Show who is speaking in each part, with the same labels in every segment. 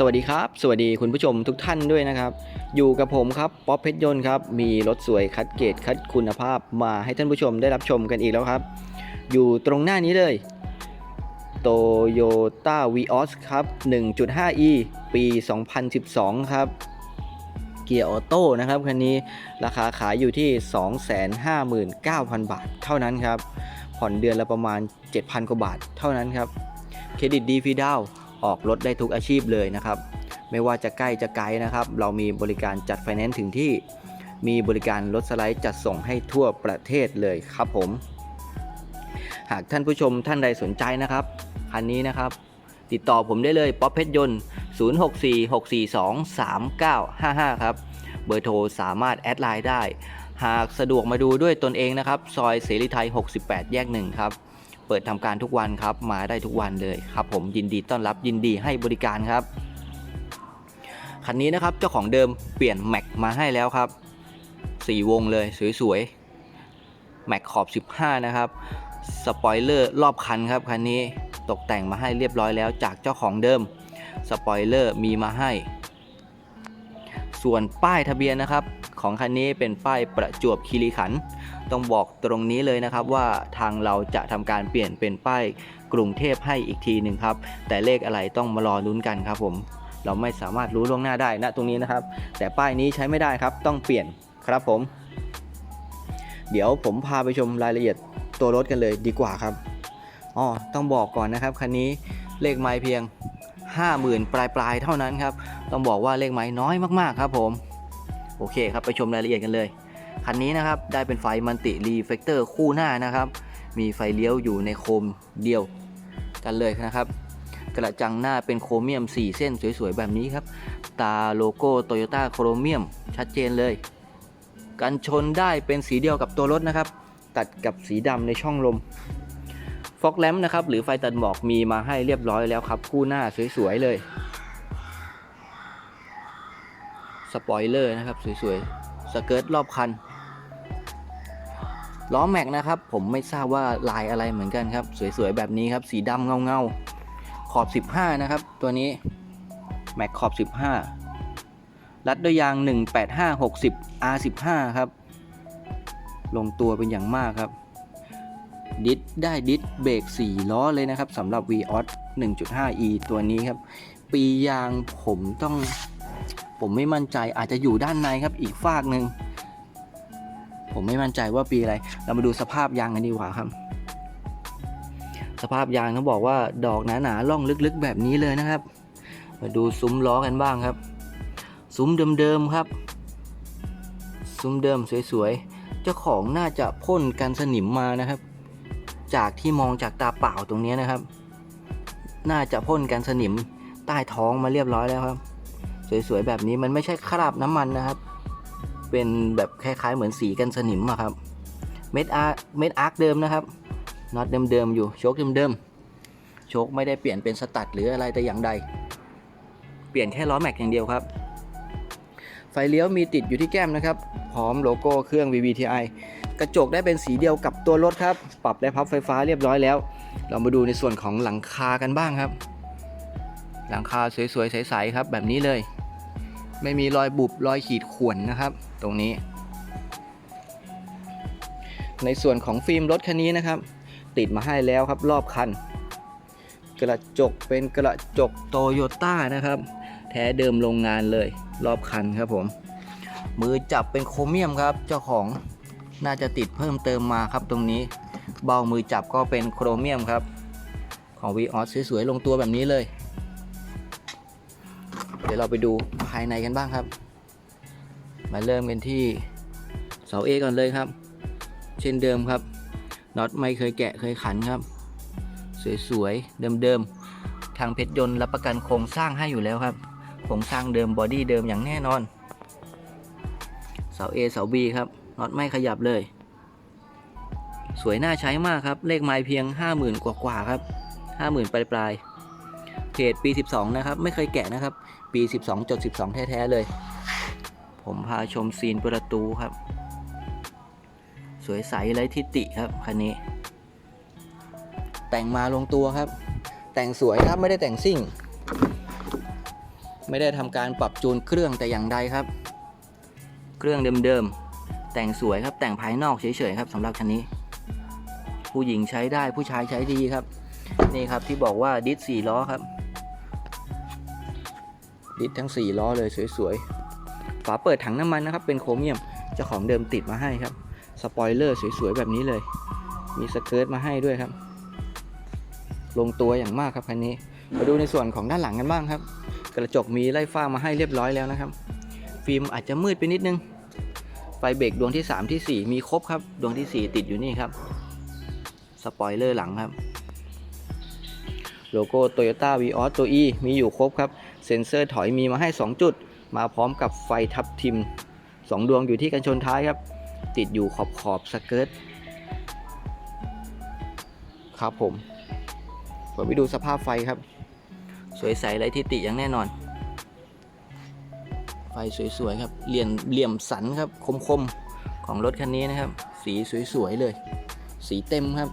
Speaker 1: สวัสดีครับ สวัสดีคุณผู้ชมทุกท่านด้วยนะครับ อยู่กับผมครับป๊อปเพชรยนต์ครับ มีรถสวยคัดเกรดคัดคุณภาพมาให้ท่านผู้ชมได้รับชมกันอีกแล้วครับ อยู่ตรงหน้านี้เลย Toyota Vios ครับ 1.5e ปี 2012 ครับ เกียร์ออโต้นะครับคันนี้ราคาขายอยู่ที่ 259,000 บาทเท่านั้นครับ ผ่อนเดือนละประมาณ 7,000 กว่าบาทเท่านั้นครับ เครดิตดีฟรีดาว ออกรถได้ทุกอาชีพเลยนะครับ ไม่ว่าจะใกล้จะไกลนะครับ เรามีบริการจัดไฟแนนซ์ถึงที่ มีบริการรถสไลด์จัดส่งให้ทั่วประเทศเลยครับผม หากท่านผู้ชมท่านใดสนใจนะครับคันนี้นะครับ ติดต่อผมได้เลยป๊อปเพชรยนต์ 0646423955 ครับ เบอร์โทรสามารถแอดไลน์ได้ หากสะดวกมาดูด้วยตนเองนะครับ ซอยเสรีไทย 68 แยกหนึ่งครับ เปิดทำการทุกวันครับ มาได้ทุกวันเลยครับ ผมยินดีต้อนรับยินดีให้บริการครับ คันนี้นะครับเจ้าของเดิมเปลี่ยนแม็กมาให้แล้วครับ 4 วงเลยสวยๆแม็กขอบ 15 นะครับสปอยเลอร์รอบคันครับคันนี้ตกแต่งมาให้เรียบร้อยแล้วจากเจ้าของเดิมสปอยเลอร์มีมาให้ ส่วนป้ายทะเบียนนะครับ ของคันนี้เป็นป้ายประจวบคีรีขันธ์ต้องบอกตรงนี้เลยนะครับว่าทางเราจะทำการเปลี่ยนเป็นป้ายกรุงเทพให้อีกทีหนึ่งครับ แต่เลขอะไรต้องมารอลุ้นกันครับผมเราไม่สามารถรู้ล่วงหน้าได้ณตรงนี้นะครับ แต่ป้ายนี้ใช้ไม่ได้ครับ ต้องเปลี่ยนครับผม เดี๋ยวผมพาไปชมรายละเอียดตัวรถกันเลยดีกว่าครับอ๋อต้องบอกก่อนนะครับคันนี้เลขไม้เพียง 50,000 ปลายปลายๆเท่านั้นครับ ต้องบอกว่าเลขไม้น้อยมากๆครับผม โอเคครับ ไปชมรายละเอียดกันเลย คันนี้นะครับ ได้เป็นไฟมันติรีเฟกเตอร์คู่หน้านะครับ มีไฟเลี้ยวอยู่ในโคมเดียวกันเลยนะครับ กระจังหน้าเป็นโครเมียม 4 เส้นสวยๆ แบบนี้ครับ ตาโลโก้โตโยต้าโครเมียมชัดเจนเลย กันชนได้เป็นสีเดียวกับตัวรถนะครับ ตัดกับสีดำในช่องลม ฟอกแลมนะครับหรือไฟตัดหมอกมีมาให้เรียบร้อยแล้วครับ คู่หน้าสวยๆเลย สปอยเลอร์นะครับสวยๆ สเกิร์ตรอบคัน ล้อแม็กนะครับ ผมไม่ทราบว่าลายอะไรเหมือนกันครับ สวยๆ แบบนี้ครับ สีดำเงาๆ ขอบ 15 นะครับ ตัวนี้ แม็กขอบ 15 รัดด้วยยาง 18560 R15 ครับ ลงตัวเป็นอย่างมากครับ ดิสได้ดิสเบรก4 ล้อเลยนะครับสำหรับ v ีออส 1.5e ตัวนี้ครับ ปียางผมต้อง ผมไม่มั่นใจอาจจะอยู่ด้านในครับอีกฝากหนึ่งผมไม่มั่นใจว่าปีอะไร เรามาดูสภาพยางกันดีกว่าครับ สภาพยางเขาบอกว่าดอกหนาๆล่องลึกๆแบบนี้เลยนะครับ มาดูซุ้มล้อกันบ้างครับ ซุ้มเดิมๆครับ ซุ้มเดิมสวยๆ เจ้าของน่าจะพ่นกันสนิมมานะครับ จากที่มองจากตาเปล่าตรงนี้นะครับ น่าจะพ่นกันสนิมใต้ท้องมาเรียบร้อยแล้วครับ สวยๆแบบนี้มันไม่ใช่คราบน้ำมันนะครับ เป็นแบบคล้ายๆ เหมือนสีกันสนิมอะครับ เม็ดอาร์เม็ดอาร์คเดิมนะครับน็อตเดิมๆอยู่โชคเดิมๆโชคไม่ได้เปลี่ยนเป็นสตัดหรืออะไรแต่อย่างใด เปลี่ยนแค่ล้อแม็กอย่างเดียวครับ ไฟเลี้ยวมีติดอยู่ที่แก้มนะครับ พร้อมโลโก้เครื่อง VVTi กระจกได้เป็นสีเดียวกับตัวรถครับ ปรับได้พับไฟฟ้าเรียบร้อยแล้ว เรามาดูในส่วนของหลังคากันบ้างครับ หลังคาสวยๆใสๆครับ แบบนี้เลย ไม่มีรอยบุบรอยขีดข่วนนะครับ ตรงนี้ ในส่วนของฟิล์มรถคันนี้นะครับ ติดมาให้แล้วครับรอบคัน กระจกเป็นกระจกโตโยต้านะครับ แท้เดิมโรงงานเลย รอบคันครับผม มือจับเป็นโครเมียมครับ เจ้าของน่าจะติดเพิ่มเติมมาครับตรงนี้ เบามือจับก็เป็นโครเมียมครับ ของ v ีออสสวยๆลงตัวแบบนี้เลย เดี๋ยวเราไปดูภายในกันบ้างครับ มาเริ่มกันที่เสา A ก่อนเลยครับ เช่นเดิมครับน็อตไม่เคยแกะเคยขันครับ สวยๆเดิมๆทางเพชรยนต์รับประกันโครงสร้างให้อยู่แล้วครับ โครงสร้างเดิมบอดี้เดิมอย่างแน่นอน เสา A เสา B ครับน็อตไม่ขยับเลย สวยน่าใช้มากครับ เลขไม้เพียง 50,000 กว่าๆครับ 50,000 ปลายๆเพจปี 12 นะครับ ไม่เคยแกะนะครับ ปี 12จด12 แท้ๆเลย ผมพาชมซีนประตูครับ สวยใสไร้ทิติครับคันนี้ แต่งมาลงตัวครับ แต่งสวยครับไม่ได้แต่งซิ่ง ไม่ได้ทำการปรับจูนเครื่องแต่อย่างใดครับ เครื่องเดิมๆ แต่งสวยครับแต่งภายนอกเฉยๆครับสำหรับคันนี้ ผู้หญิงใช้ได้ผู้ชายใช้ดีครับ นี่ครับที่บอกว่าดิสสี่ล้อครับ ดิสทั้ง 4 ล้อเลยสวยๆ ฝาเปิดถังน้ำมันนะครับ เป็นโครเมียมเจ้าของเดิมติดมาให้ครับสปอยเลอร์สวยๆ แบบนี้เลย มีสเกิร์ตมาให้ด้วยครับ ลงตัวอย่างมากครับคันนี้ มาดูในส่วนของด้านหลังกันบ้างครับ กระจกมีไล่ฟ้ามาให้เรียบร้อยแล้วนะครับ ฟิล์มอาจจะมืดไปนิดนึง ไฟเบรกดวงที่ 3 ที่ 4 มีครบครับ ดวงที่ 4 ติดอยู่นี่ครับ สปอยเลอร์หลังครับ โลโก้ Toyota v ีออสตัว E มีอยู่ครบครับ เซ็นเซอร์ถอยมีมาให้ 2 จุด มาพร้อมกับไฟทับทิม 2 ดวงอยู่ที่กันชนท้ายครับ ติดอยู่ขอบขอบสเกิร์ตครับผมผมไปดูสภาพไฟครับ สวยใสไรที่ติอย่างแน่นอน ไฟสวยๆครับเหลี่ยมเหลี่ยมสันครับคมๆของรถคันนี้นะครับ สีสวยๆเลย สีเต็มครับ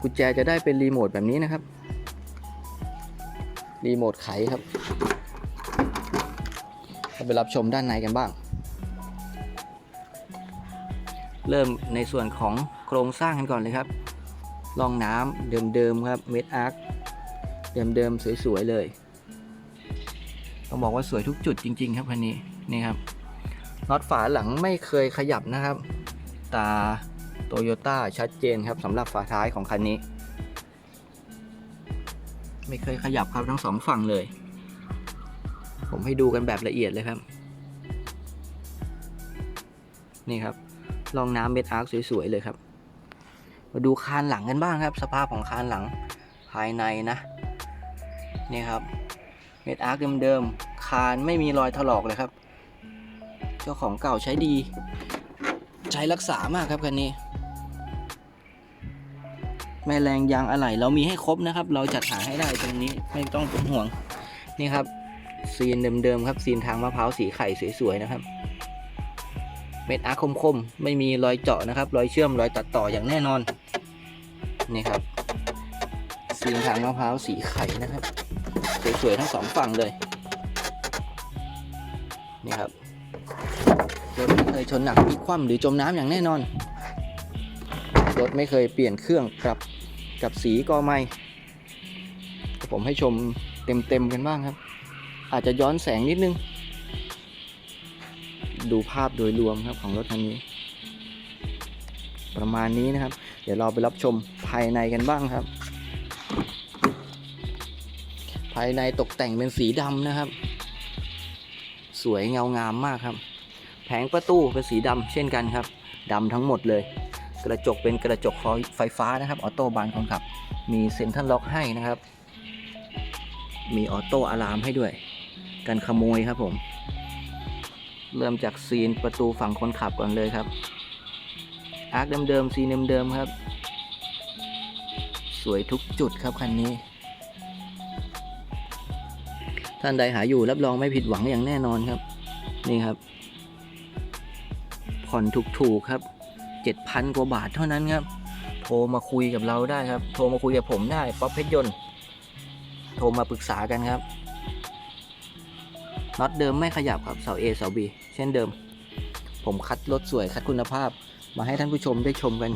Speaker 1: กุญแจจะได้เป็นรีโมทแบบนี้นะครับรีโมทไขครับเราไปรับชมด้านในกันบ้าง เริ่มในส่วนของโครงสร้างกันก่อนเลยครับ รองน้ำเดิมๆครับเม็ดอาร์คเดิมๆสวยๆเลยต้องบอกว่าสวยทุกจุดจริง ๆ ครับคันนี้นี่ครับน็อตฝาหลังไม่เคยขยับนะครับ ตาโตโยต้าชัดเจนครับสำหรับฝาท้ายของคันนี้ ไม่เคยขยับครับทั้งสองฝั่งเลย ผมให้ดูกันแบบละเอียดเลยครับ นี่ครับรองน้ำเม็ดอาร์คสวย ๆ เลยครับ มาดูคานหลังกันบ้างครับ สภาพของคานหลังภายในนะนี่ครับเม็ดอาร์คเดิมๆคานไม่มีรอยถลอกเลยครับ เจ้าของเก่าใช้ดี ใช้รักษามากครับคันนี้ แม่แรงยางอะไหล่เรามีให้ครบนะครับ เราจัดหาให้ได้ตรงนี้ไม่ต้องเป็นห่วงนี่ครับซีนเดิมๆครับซีนทางมะพร้าวสีไข่สวยๆนะครับ เม็ดอาร์คคมๆไม่มีรอยเจาะนะครับ รอยเชื่อมรอยตัดต่ออย่างแน่นอน นี่ครับซีนทางมะพร้าวสีไข่นะครับ สวยๆทั้งสองฝั่งเลย นี่ครับรถไม่เคยชนหนักพลิกคว่ำหรือจมน้ำอย่างแน่นอน รถไม่เคยเปลี่ยนเครื่องกับกับสีก็ไม่ผมให้ชมเต็มๆกันบ้างครับ อาจจะย้อนแสงนิดนึง ดูภาพโดยรวมครับของรถคันนี้ ประมาณนี้นะครับ เดี๋ยวเราไปรับชมภายในกันบ้างครับ ภายในตกแต่งเป็นสีดำนะครับ สวยเงางามมากครับ แผงประตูเป็นสีดำเช่นกันครับดำทั้งหมดเลย กระจกเป็นกระจกไฟฟ้านะครับ ออโต้บานคนขับ มีเซ็นทรัลล็อกให้นะครับ มีออโต้อะลามให้ด้วย กันขโมยครับผม เริ่มจากซีนประตูฝั่งคนขับก่อนเลยครับ อาร์คเดิมๆซีนเดิมๆครับ สวยทุกจุดครับคันนี้ ท่านใดหาอยู่รับรองไม่ผิดหวังอย่างแน่นอนครับ นี่ครับ ผ่อนถูกๆครับ 7,000 กว่าบาทเท่านั้นครับ โทรมาคุยกับเราได้ครับ โทรมาคุยกับผมได้ป๊อปเพชรยนต์ โทรมาปรึกษากันครับน็อตเดิมไม่ขยับครับเสา A เสา B เช่นเดิม ผมคัดรถสวยคัดคุณภาพ มาให้ท่านผู้ชมได้ชมกัน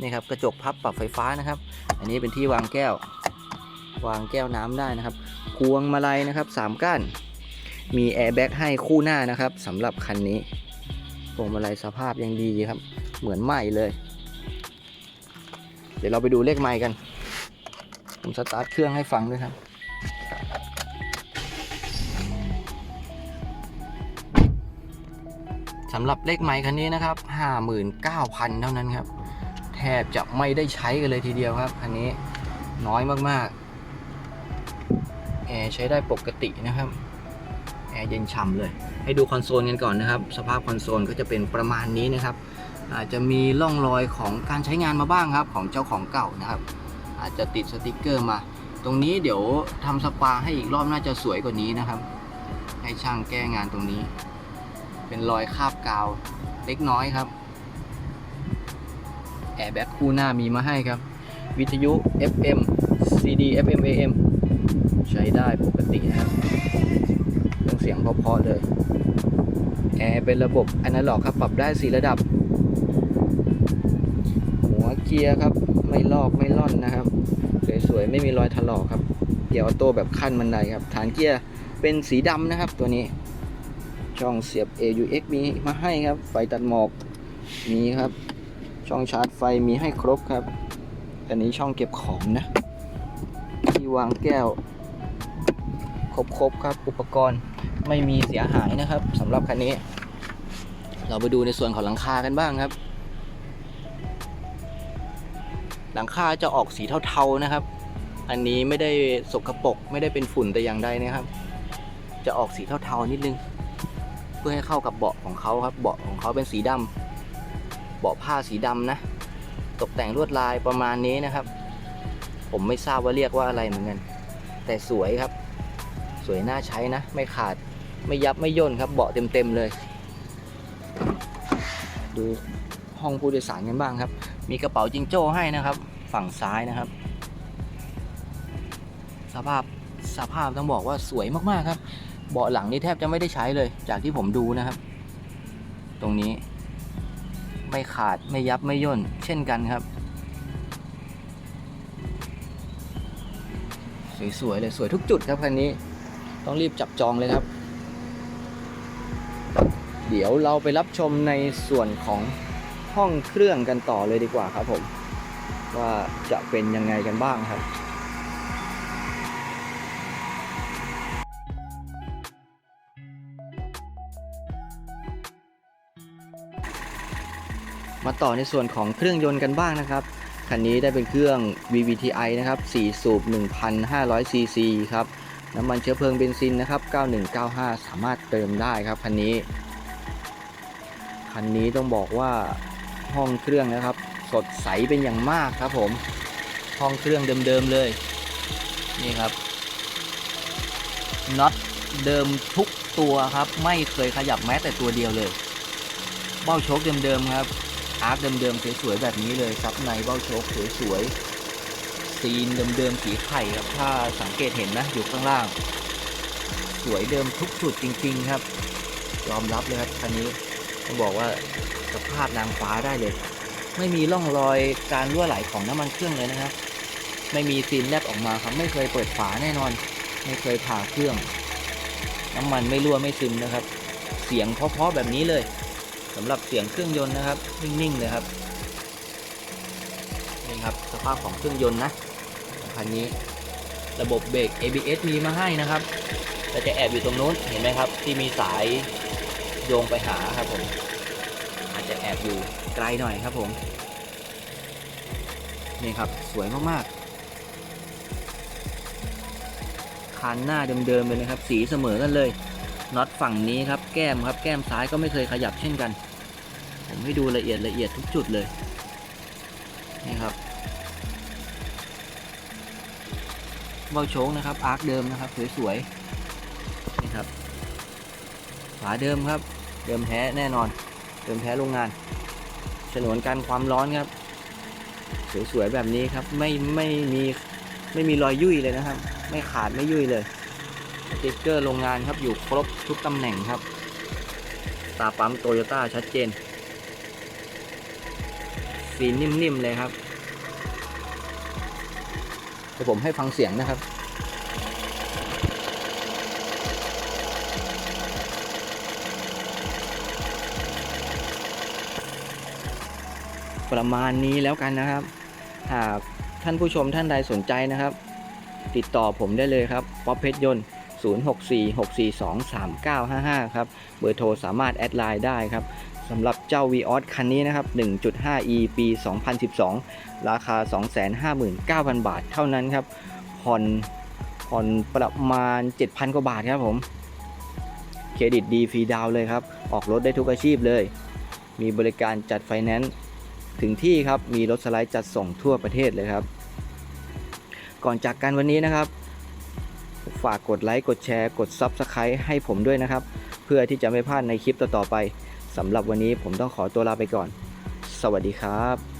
Speaker 1: นี่ครับกระจกพับปรับไฟฟ้านะครับ อันนี้เป็นที่วางแก้ว วางแก้วน้ำได้นะครับพวงมาลัยนะครับสามก้านมีแอร์แบ็กให้คู่หน้านะครับสำหรับคันนี้พวงมาลัยสภาพยังดีครับ เหมือนใหม่เลย เดี๋ยวเราไปดูเลขไมค์กัน ผมสตาร์ทเครื่องให้ฟังด้วยครับ สำหรับเลขไมค์คันนี้นะครับ59,000 เท่านั้นครับ แทบจะไม่ได้ใช้กันเลยทีเดียวครับ คันนี้น้อยมากๆแอร์ใช้ได้ปกตินะครับแอร์เย็นฉ่ำเลย ให้ดูคอนโซลกันก่อนนะครับ สภาพคอนโซลก็จะเป็นประมาณนี้นะครับ อาจจะมีร่องรอยของการใช้งานมาบ้างครับของเจ้าของเก่านะครับ อาจจะติดสติกเกอร์มา ตรงนี้เดี๋ยวทำสปาให้อีกรอบน่าจะสวยกว่านี้นะครับ ให้ช่างแก้งานตรงนี้ เป็นรอยคาบกาวเล็กน้อยครับ แอร์แบ็คคู่หน้ามีมาให้ครับ วิทยุ FM CD FM AM ใช้ได้ปกตินะครับเครื่องเสียงเพราะๆเลย แอร์เป็นระบบอนาล็อกครับ ปรับได้4ระดับ หัวเกียร์ครับ ไม่ลอกไม่ล่อนนะครับ สวยๆ ไม่มีรอยถลอกครับ เกียร์ออโต้แบบขั้นบันไดครับ ฐานเกียร์เป็นสีดำนะครับตัวนี้ ช่องเสียบ AUX มีมาให้ครับ ไฟตัดหมอกมีครับ ช่องชาร์จไฟมีให้ครบครับ อันนี้ช่องเก็บของนะ ที่วางแก้ว ครบๆครับ อุปกรณ์ไม่มีเสียหายนะครับสำหรับคันนี้ เราไปดูในส่วนของหลังคากันบ้างครับ หลังคาจะออกสีเทาๆนะครับ อันนี้ไม่ได้สกปรกไม่ได้เป็นฝุ่นแต่อย่างใดนะครับ จะออกสีเทาๆนิดนึง พื่อให้เข้ากับเบาะของเขาครับ เบาะของเขาเป็นสีดำเบาะผ้าสีดำนะ ตกแต่งลวดลายประมาณนี้นะครับ ผมไม่ทราบว่าเรียกว่าอะไรเหมือนกัน แต่สวยครับ สวยน่าใช้นะ ไม่ขาด ไม่ยับไม่ย่นครับ เบาะเต็มๆเลย ดูห้องผู้โดยสารกันบ้างครับ มีกระเป๋าจิงโจ้ให้นะครับ ฝั่งซ้ายนะครับ สภาพสภาพต้องบอกว่าสวยมากๆครับ เบาะหลังนี่แทบจะไม่ได้ใช้เลย จากที่ผมดูนะครับ ตรงนี้ ไม่ขาดไม่ยับไม่ย่น เช่นกันครับ สวยๆเลยสวยทุกจุดครับคันนี้ ต้องรีบจับจองเลยครับ เดี๋ยวเราไปรับชมในส่วนของห้องเครื่องกันต่อเลยดีกว่าครับผม ว่าจะเป็นยังไงกันบ้างครับ มาต่อในส่วนของเครื่องยนต์กันบ้างนะครับ คันนี้ได้เป็นเครื่อง VVTi นะครับ 4 สูบ 1,500ซีซีครับ น้ำมันเชื้อเพลิงเบนซินนะครับ 9195 สามารถเติมได้ครับคันนี้ คันนี้ต้องบอกว่าห้องเครื่องนะครับ สดใสเป็นอย่างมากครับผม ห้องเครื่องเดิมๆเลย นี่ครับน็อตเดิมทุกตัวครับ ไม่เคยขยับแม้แต่ตัวเดียวเลย เบ้าโชคเดิมๆครับ อาร์คเดิมๆสวยๆแบบนี้เลยซับในเบ้าโชคสวยๆซีนเดิมๆสีไข่ครับถ้าสังเกตเห็นนะอยู่ข้างล่าง สวยเดิมทุกจุดจริง ๆ ครับ ยอมรับเลยครับคันนี้ต้องบอกว่าสภาพนางฟ้าได้เลย ไม่มีร่องรอยการรั่วไหลของน้ำมันเครื่องเลยนะครับ ไม่มีซีนแลบออกมาครับไม่เคยเปิดฝาแน่นอน ไม่เคยผ่าเครื่อง น้ำมันไม่รั่วไม่ซึมนะครับ เสียงเพราะๆแบบนี้เลย สำหรับเสียงเครื่องยนต์นะครับ นิ่งๆเลยครับนี่ครับสภาพของเครื่องยนต์นะคันนี้ ระบบเบรก ABS มีมาให้นะครับแต่จะแอบอยู่ตรงนู้นเห็นไหมครับ ที่มีสายโยงไปหาครับผมอาจจะแอบอยู่ไกลหน่อยครับผมนี่ครับสวยมากๆคันหน้าเดิมๆเลยนะครับ สีเสมอกันเลยน็อตฝั่งนี้ครับ แก้มครับ แก้มซ้ายก็ไม่เคยขยับเช่นกัน ผมให้ดูละเอียดละเอียดทุกจุดเลยนี่ครับเบาโชงนะครับอาร์คเดิมนะครับสวยๆนี่ครับฝาเดิมครับ เดิมแท้แน่นอน เดิมแท้โรงงานฉนวนกันความร้อนครับ สวยๆแบบนี้ครับไม่ไม่มีไม่มีรอยยุ่ยเลยนะครับ ไม่ขาดไม่ยุ่ยเลยสติ๊กเกอร์โรงงานครับอยู่ครบทุกตำแหน่งครับตาปั๊มโตโยต้าชัดเจน สีนิ่มๆเลยครับเดี๋ยวผมให้ฟังเสียงนะครับประมาณนี้แล้วกันนะครับ หากท่านผู้ชมท่านใดสนใจนะครับ ติดต่อผมได้เลยครับป๊อปเพชรยนต์ 0646423955 ครับ เบอร์โทรสามารถแอดไลน์ได้ครับ สำหรับเจ้า v ีออสคันนี้นะครับ 1.5e ปี 2012 ราคา 259,000 บาทเท่านั้นครับ ผ่อนผ่อนประมาณ 7,000 กว่าบาทครับผม เครดิตดีฟรีดาวเลยครับ ออกรถได้ทุกอาชีพเลย มีบริการจัดไฟแนนซ์ถึงที่ครับ มีรถสไลด์จัดส่งทั่วประเทศเลยครับ ก่อนจากกันวันนี้นะครับ ฝากกดไลค์ กดแชร์ กด Subscribe ให้ผมด้วยนะครับ เพื่อที่จะไม่พลาดในคลิปต่อๆไป สำหรับวันนี้ผมต้องขอตัวลาไปก่อน สวัสดีครับ